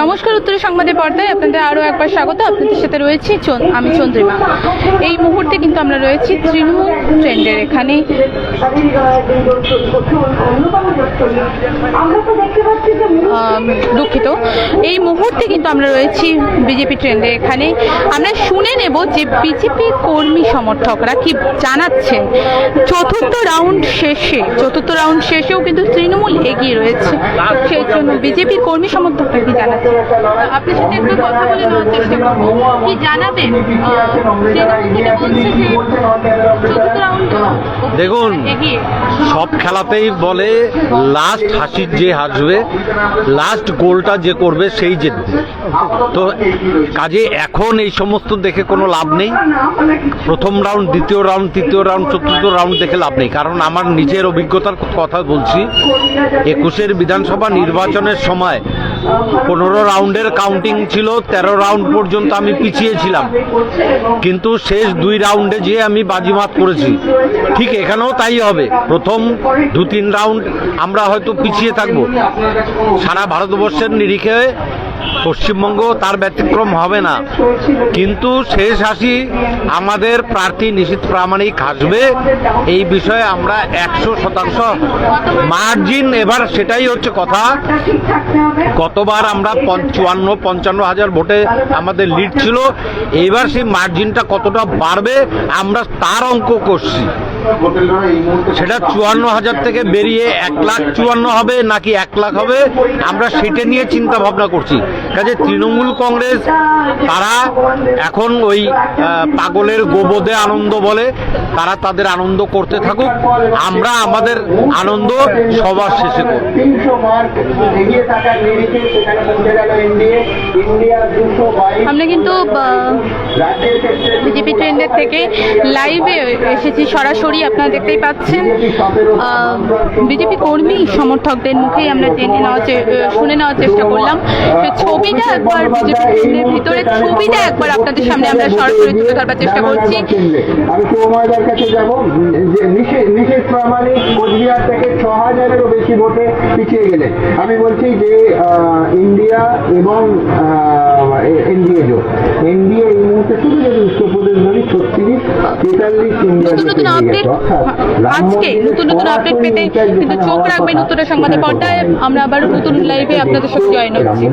নমস্কার উত্তর সংবাদের পর্দায় আপনাদের আরও একবার স্বাগত। আপনাদের সাথে রয়েছি আমি চন্দ্রিমা। এই মুহূর্তে কিন্তু আমরা রয়েছি তৃণমূল ট্রেন্ডের এখানে। দুঃখিত। এই মুহূর্তে কিন্তু আমরা রয়েছি বিজেপি ট্রেন্ডে এখানে। আমরা শুনে নেব যে বিজেপি কর্মী সমর্থকরা কি জানাচ্ছেন। চতুর্থ রাউন্ড শেষে, চতুর্থ রাউন্ড শেষেও কিন্তু তৃণমূল এগিয়ে রয়েছে। সেই জন্য বিজেপি কর্মী সমর্থকরা কি আপনার সাথে একটু কথা বলে নেওয়ার চেষ্টা করব কি জানাবেন? আহ, তৃণমূল থেকে বলছে যে চতুর্থ রাউন্ড দেখুন সব খেলাতেই বলে লাস্ট হাসির যে হাসবে লাস্ট গোলটা যে করবে সেই জিতবে তো কাজে এখন এই সমস্ত দেখে কোনো লাভ নেই। প্রথম রাউন্ড দ্বিতীয় রাউন্ড তৃতীয় রাউন্ড চতুর্থ রাউন্ড দেখে লাভ নেই। কারণ আমার নিজের অভিজ্ঞতার কথা বলছি একুশের বিধানসভা নির্বাচনের সময় পনেরো রাউন্ডের কাউন্টিং ছিল, তেরো রাউন্ড পর্যন্ত আমি পিছিয়েছিলাম। কিন্তু শেষ দুই রাউন্ডে যেয়ে আমি বাজিমাত করেছি। ঠিক এখানেও তাই হবে। প্রথম দু তিন রাউন্ড আমরা হয়তো পিছিয়ে থাকব। সারা ভারতবর্ষের নিরিখে পশ্চিমবঙ্গ তার ব্যতিক্রম হবে না। কিন্তু শেষ হাসি আমাদের প্রার্থী নিশীত প্রামাণিক হাসবে। এই বিষয়ে আমরা একশো শতাংশ মার্জিন এবার সেটাই হচ্ছে কথা। গতবার আমরা চুয়ান্ন পঞ্চান্ন হাজার ভোটে আমাদের লিড ছিল। এইবার সেই মার্জিনটা কতটা বাড়বে আমরা তার অঙ্ক করছি। সেটা চুয়ান্ন হাজার থেকে বেরিয়ে এক লাখ চুয়ান্ন হবে, নাকি এক লাখ হবে, আমরা সেটা নিয়ে চিন্তা ভাবনা করছি। কাজে তৃণমূল কংগ্রেস, তারা এখন ওই পাগলের গোবদে আনন্দ বলে, তারা তাদের আনন্দ করতে থাকুক, আমরা আমাদের আনন্দ সবার শেষে করব। আমরা কিন্তু বিজেপি ট্রেন্ডের থেকে লাইভে এসেছি সরাসরি। আপনারা দেখতেই পাচ্ছেন। বিজেপি কর্মী সমর্থকদের মুখেই আমরা জেনে নেওয়ার শুনে নেওয়ার চেষ্টা করলাম। ছবিটা একবার বিজেপি ট্রেন্ডের ভিতরে, ছবিটা একবার আপনাদের সামনে আমরা সরাসরি তুলে ধরবার চেষ্টা করছি। আমি বলছি যে ইন্ডিয়া এবং এনডিএ জোট। এনডিএ এই মুহূর্তে শুধু যদি উত্তরপ্রদেশ নতুন নতুন আপডেট আজকে নতুন নতুন আপডেট পেতে কিন্তু চোখ রাখবেন নতুন সংবাদের পর্দায়। আমরা আবার নতুন লাইভে আপনাদের সঙ্গে জয়েন হচ্ছি।